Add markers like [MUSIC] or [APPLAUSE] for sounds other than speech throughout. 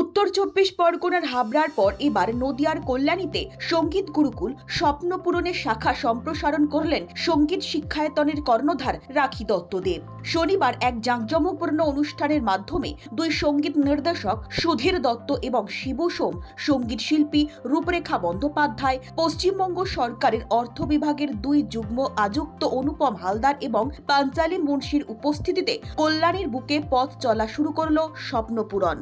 উত্তর চব্বিশ পরগনার হাবড়ার পর এবার নদিয়ার কল্যাণীতে সংগীত গুরুকুল স্বপ্ন পূরণের শাখা সম্প্রসারণ করলেন সংগীত শিক্ষায়তনের কর্ণধার রাখি দত্তদেব। শনিবার এক জাঁকজমকপূর্ণ অনুষ্ঠানের মাধ্যমে দুই সংগীত নির্দেশক সুধীর দত্ত এবং শিব সোম, সংগীত শিল্পী রূপরেখা বন্দ্যোপাধ্যায়, পশ্চিমবঙ্গ সরকারের অর্থ বিভাগের দুই যুগ্ম আযুক্ত অনুপম হালদার এবং পাঞ্চালী মুন্সির উপস্থিতিতে কল্যাণীর বুকে পথ চলা শুরু করল স্বপ্নপূরণ।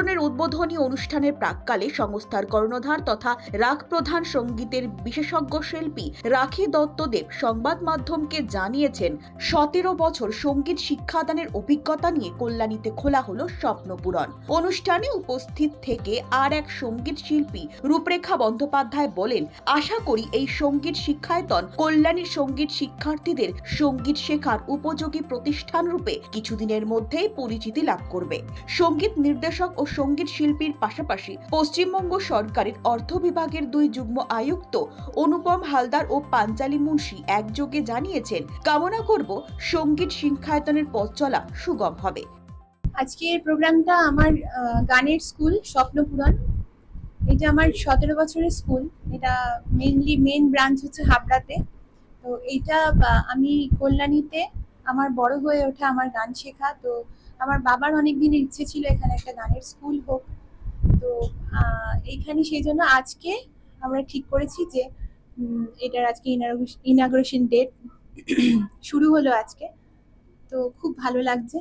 স্বপ্নপূরণের উদ্বোধনী অনুষ্ঠানের প্রাককালে সংস্থার কর্ণধার তথা রাগ প্রধান সঙ্গীতের বিশেষজ্ঞ শিল্পী রাখি দত্তদেব সংবাদ মাধ্যমকে জানিয়েছেন, সতেরো বছর সংগীত শিক্ষাদানের অভিজ্ঞতা নিয়ে কল্যাণীতে খোলা হলো স্বপ্নপূরণ। অনুষ্ঠানে উপস্থিত থেকে আর এক সংগীত শিল্পী রূপরেখা বন্দ্যোপাধ্যায় বলেন, আশা করি এই সংগীত শিক্ষায়তন কল্যাণীর সংগীত শিক্ষার্থীদের সংগীত শেখার উপযোগী প্রতিষ্ঠান রূপে কিছুদিনের মধ্যেই পরিচিতি লাভ করবে। সংগীত নির্দেশক ও সংগীত শিল্পীর পাশাপাশি পশ্চিমবঙ্গ সরকারের অর্থ বিভাগের দুই যুগ্ম আয়ুক্ত অনুপম হালদার ও পাঞ্চালি মুন্সি একযোগে জানিয়েছেন, কামনা করব সংগীত শিক্ষায়তনের পথ চলা সুগম হবে। আজকের প্রোগ্রামটা আমার গানের স্কুল, স্বপ্নপূরণ। এটা আমার সতেরো বছরের স্কুল। এটা মেনলি মেন ব্রাঞ্চ হচ্ছে হাবড়াতে। তো এইটা আমি কল্যাণীতে আমার বড় হয়ে ওঠা আমার গান শেখা। তো আমার বাবার অনেক দিনের ইচ্ছে ছিল এখানে একটা গানের স্কুল হোক। তো এইখানে সেই জন্য আজকে আমরা ঠিক করেছি যে এটার আজকে ইনাগ্রেশন ডেট [CLEARS THROAT] শুরু হলো আজকে। তো খুব ভালো লাগছে।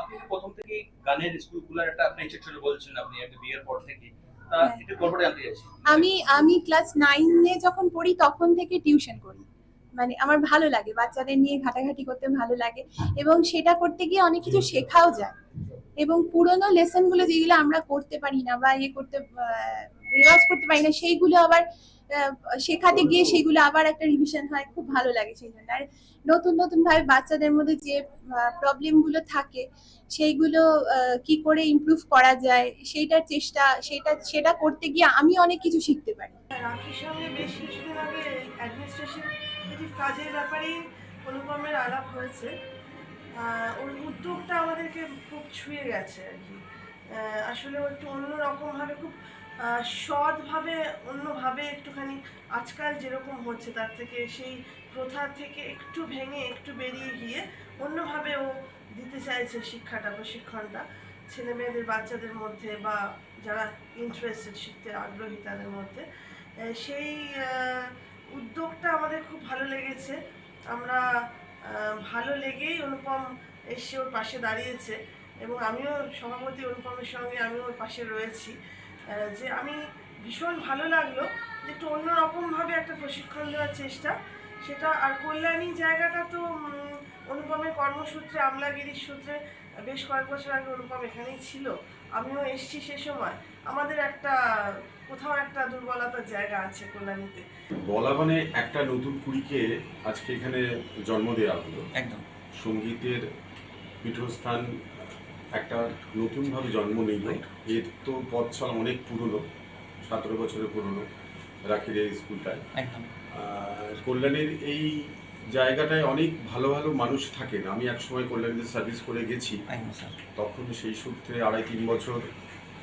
আপনি প্রথম থেকেই গানের স্কুল খোলার একটা আপনি ইচ্ছে ছিল বলছেন আপনি একটা বিয়ের পর থেকে। হ্যাঁ। আমি আমি ক্লাস নাইনে যখন পড়ি তখন থেকে টিউশন করি। মানে আমার ভালো লাগে, বাচ্চাদের নিয়ে ঘাটাঘাটি করতে ভালো লাগে এবং সেটা করতে গিয়ে অনেক কিছু শেখাও যায়। এবং পুরোনো লেসনগুলো যেগুলো আমরা করতে পারি না বা ইয়ে করতে রেওয়াজ করতে পারি না, সেইগুলো আবার শেখাতে গিয়ে সেগুলো আবার একটা রিভিশন হয়, খুব ভালো লাগে সেই জন্য। আর নতুন নতুন ভাবে বাচ্চাদের মধ্যে যে প্রবলেমগুলো থাকে, সেইগুলো কি করে ইমপ্রুভ করা যায়, সেইটার চেষ্টা সেটা সেটা করতে গিয়ে আমি অনেক কিছু শিখতে পারি। অ্যাডমিনিস্ট্রেটিভ কাজের ব্যাপারেই অনুপমের আলাপ হয়েছে। ওর উদ্যোগটা আমাদেরকে খুব ছুঁয়ে গেছে আর কি। আসলে ও একটু অন্যরকমভাবে খুব সৎভাবে, অন্যভাবে একটুখানি আজকাল যেরকম হচ্ছে, তার থেকে সেই প্রথা থেকে একটু ভেঙে একটু বেরিয়ে গিয়ে অন্যভাবে ও দিতে চাইছে শিক্ষাটা প্রশিক্ষণটা ছেলে মেয়েদের বাচ্চাদের মধ্যে বা যারা ইন্টারেস্টেড শিখতে আগ্রহী তাদের মধ্যে। সেই উদ্যোগটা আমাদের খুব ভালো লেগেছে। আমরা ভালো লেগেই অনুপম এসে ওর পাশে দাঁড়িয়েছে এবং আমিও সভাপতি অনুপমের সঙ্গে আমি ওর পাশে রয়েছি। যে আমি ভীষণ ভালো লাগল যে একটু অন্যরকমভাবে একটা প্রশিক্ষণ দেওয়ার চেষ্টা। সেটা আর কল্যাণী জায়গাটা তো অনুপমের কর্মসূত্রে, আমলাগিরির সূত্রে বেশ কয়েক বছর আগে অনুপম এখানেই ছিল। আমিও এসছি সে সময়। আমাদের একটা কোথাও একটা দুর্বলতার জায়গা আছে কল্যাণীতে। বলা মানে একটা নতুন কুড়িকে আজকে এখানে জন্ম দেওয়া হলো। একদম। সঙ্গীতের পীঠস্থান একটা নতুনভাবে জন্ম নিল। এর তো পথ চলা অনেক পুরনো সতেরো বছরের পুরনো রাখির এই স্কুলটায়। একদম। আর কল্যাণীর এই জায়গাটায় অনেক ভালো ভালো মানুষ থাকেন। আমি একসময় কল্যাণীতে সার্ভিস করে গেছি। তখন সেই সূত্রে আড়াই তিন বছর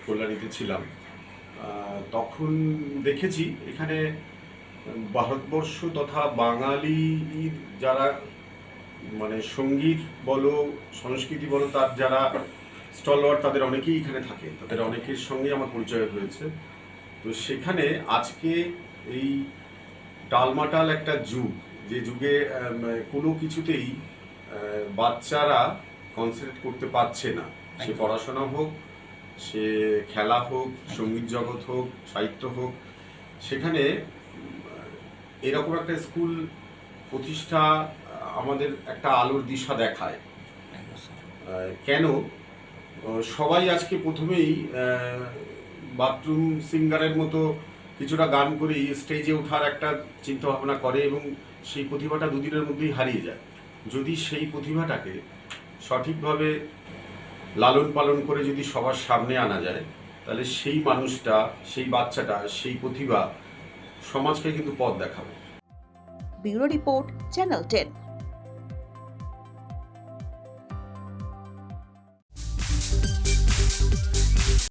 কল্যাণীতে ছিলাম। তখন দেখেছি এখানে ভারতবর্ষ তথা বাঙালির যারা মানে সংগীত বলো সংস্কৃতি বলো তার যারা স্টলওয়ার তাদের অনেকেই এখানে থাকে। তাদের অনেকের সঙ্গে আমার পরিচয় হয়েছে। তো সেখানে আজকে এই টালমাটাল একটা যুগ যে যুগে কোনো কিছুতেই বাচ্চারা কনসেন্ট্রেট করতে পারছে না। সে পড়াশোনা হোক সে খেলা হোক সংগীত জগৎ হোক সাহিত্য হোক সেখানে এরকম একটা স্কুল প্রতিষ্ঠা আমাদের একটা আলোর দিশা দেখায়। কেন? সবাই আজকে প্রথমেই বাথরুম সিঙ্গারের মতো কিছুটা গান করেই স্টেজে ওঠার একটা চিন্তা ভাবনা করে এবং সেই প্রতিভাটা দুদিনের মধ্যেই হারিয়ে যায়। যদি সেই প্রতিভাটাকে সঠিকভাবে লালন পালন করে যদি সবার সামনে আনা যায়, তাহলে সেই মানুষটা, সেই বাচ্চাটা, সেই প্রতিভা সমাজকে কিন্তু পথ দেখাবে। Bureau report, channel ten.